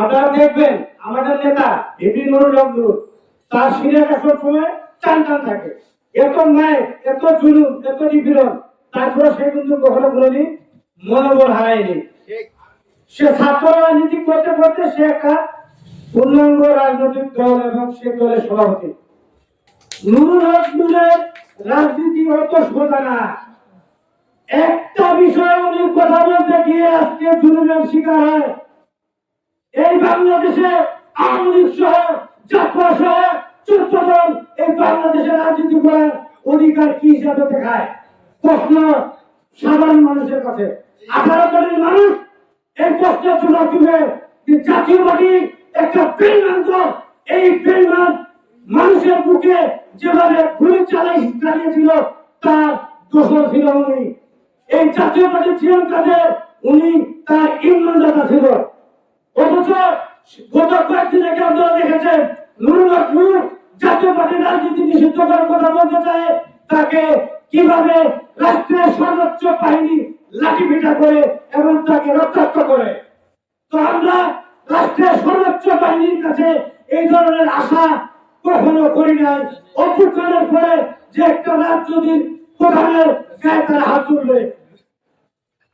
আপনারা দেখবেন, আমাদের নেতা নুরুল তার সময় টান টান থাকে। এত এত জুলুম, এত নিপীড়ন, তারপরে সে কিন্তু কখনো কোনোদিন মনোবল হারায়নি। সে ছাত্র রাজনীতি করতে করতে সে একটা পূর্ণাঙ্গ রাজনৈতিক দল এবং সে দলের সভাপতি। নুরুল হক নুরের রাজনীতি অত সোজা না। একটা বিষয়ে উনি কথা বলতে গিয়ে আজকে জুলুমের শিকার হয়। এই বাংলাদেশে আওয়ামী লীগ সহ চোদ্দ দল এই বাংলাদেশে রাজনীতি করার অধিকার কি হিসাবে দেখায়? প্রশ্ন সাধারণ মানুষের কাছে। আঠারো দলের মানুষ এই যে জাতীয় পার্টি একটা বেলমান এই বেলমান মানুষের বুকে যেভাবে গুলি চালাই চালিয়েছিল তার দোষর ছিল উনি। এই জাতীয় পার্টি ছিলেন কাদের? উনি তার ইন্ধনদাতা ছিল। অথচ গত কয়েকদিন আগে আপনারা দেখেছেন, নুরুল হক নূর জাতীয় পার্টির রাজনীতি নিষিদ্ধ করার কথা বলতে চায়। তাকে কীভাবে রাষ্ট্রের সর্বোচ্চ বাহিনী লাঠি পিটা করে এবং তাকে রক্তাক্ত করে। তো আমরা রাষ্ট্রের সর্বোচ্চ বাহিনীর কাছে এই ধরনের আশা কখনো করি নাই। অভ্যুত্থানের পরে যে একটা রাজনৈতিক প্রধানের গায়ে তারা হাত তুলবে।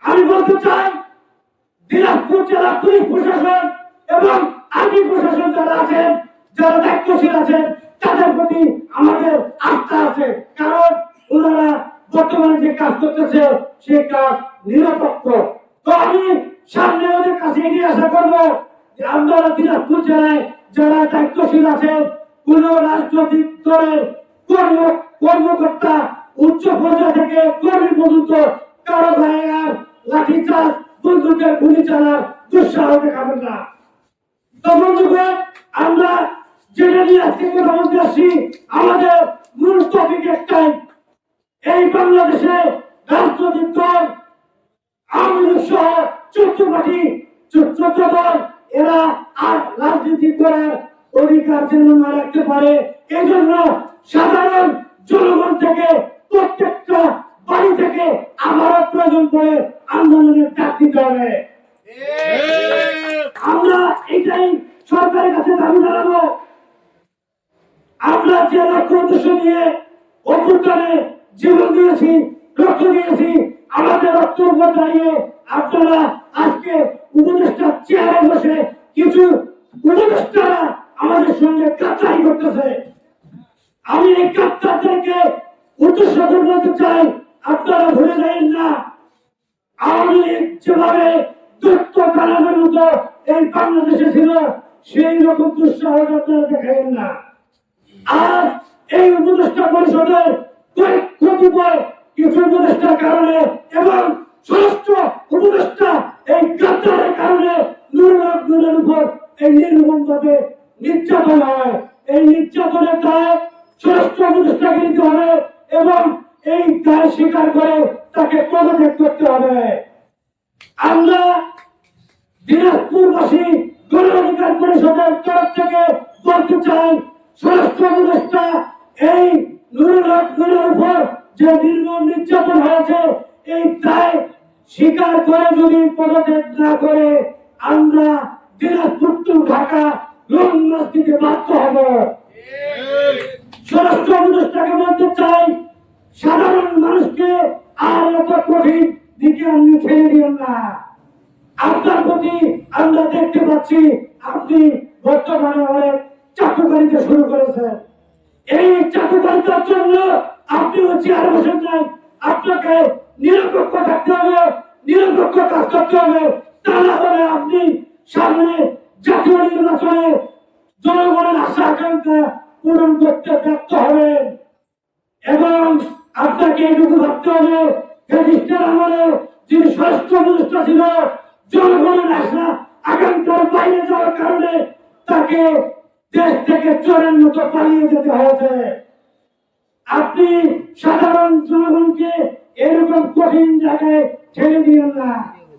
আমি বলতে চাই জেলা পুলিশ প্রশাসন এবং আইনি প্রশাসন যারা আছেন, যারা দায়িত্বশীল আছেন, তাদের প্রতি আমাদের আস্থা আছে। কারণ ওনারা বর্তমানে যে কাজ করতেছে সেই কাজ নিরপেক্ষ। তো আমি সামনে ওদের কাছে এগিয়ে আশা করব যে আপনারা দিনাজপুর জেলায় যারা দায়িত্বশীল আছেন, কোন রাজনৈতিক দলের কর্ম কর্মকর্তা, উচ্চ পর্যায় থেকে কর্মী পর্যন্ত কারও আর লাঠিচার্জ বন্দুকের গুলি চালার আমরা যেটা নিয়ে আজকে রাজনৈতিক দল আওয়ামী লীগ সহ চোদ্দ পার্টি চোদ্দ এরা আর রাজনীতি করার অধিকার যেন রাখতে পারে এই জন্য সাধারণ জনগণ থেকে প্রত্যেকটা বাড়ি থেকে আবারও প্রয়োজন পড়ে আন্দোলনের ডাক দিতে হবে আমরা এটাই জানাব আমরা যে লক্ষ্য উদ্দেশ্য নিয়ে অভ্যুত্থানে জীবন দিয়েছি, রক্ত দিয়েছি, আমাদের রক্ত উপর দাঁড়িয়ে আপনারা আজকে উপদেষ্টা চেয়ারে বসে কিছু উপদেষ্টারা আমাদের সঙ্গে কাচাই করতেছে। আমি এই কাপ্তারদেরকে উদ্দেশ্য বলতে চাই, আপনারা ভুলে যাবেন না। আওয়ামী লীগ যেভাবে দত্ত কালামের মতো এই বাংলাদেশে ছিল সেই রকম দুঃসাহস না। আর এই উপদেষ্টা পরিষদের কিছু উপদেষ্টার কারণে এবং ষষ্ঠ উপদেষ্টা এই গাদ্দারের কারণে উপর এই নির্মম ভাবে নির্যাতন হয়। এই নির্যাতনের দায় ষষ্ঠ উপদেষ্টাকে নিতে হবে এবং এই দায় স্বীকার করে তাকে পদত্যাগ করতে হবে। আমরা দিনাজপুরবাসী গণ অধিকার পরিষদের তরফ থেকে বলতে চাই, স্বরাষ্ট্র উপদেষ্টা, এই নুরুল হক নুরের উপর যে নির্মম নির্যাতন হয়েছে, এই দায় স্বীকার করে যদি পদত্যাগ না করে, আমরা Dinajpur to Dhaka long march দিতে বাধ্য হব। স্বরাষ্ট্র উপদেষ্টাকে বলতে চাই, সাধারণ মানুষকে আর এত কঠিন দিকে আপনি ঠেলে দিন না। আপনার প্রতি আমরা দেখতে পাচ্ছি, আপনি বর্তমানে অনেক চাকুকারিতে শুরু করেছেন। এই চাকুকারিতার জন্য আপনি চেয়ারে বসেন নাই আপনাকে নিরপেক্ষ থাকতে হবে, নিরপেক্ষ কাজ করতে হবে। তা না হলে আপনি সামনে জাতীয় নির্বাচনে জনগণের আশা আকাঙ্ক্ষা পূরণ করতে ব্যর্থ হবেন। এবং আপনাকে এটুকু ভাবতে হবে ফেরিস্টের আমলে যিনি ষষ্ঠ প্রতিষ্ঠা ছিল জনগণের আশা আকাঙ্ক্ষার বাইরে যাওয়ার কারণে তাকে দেশ থেকে চোরের মতো পালিয়ে যেতে হয়েছে। আপনি সাধারণ জনগণকে এরকম কঠিন জায়গায় ঠেলে দিবেন না।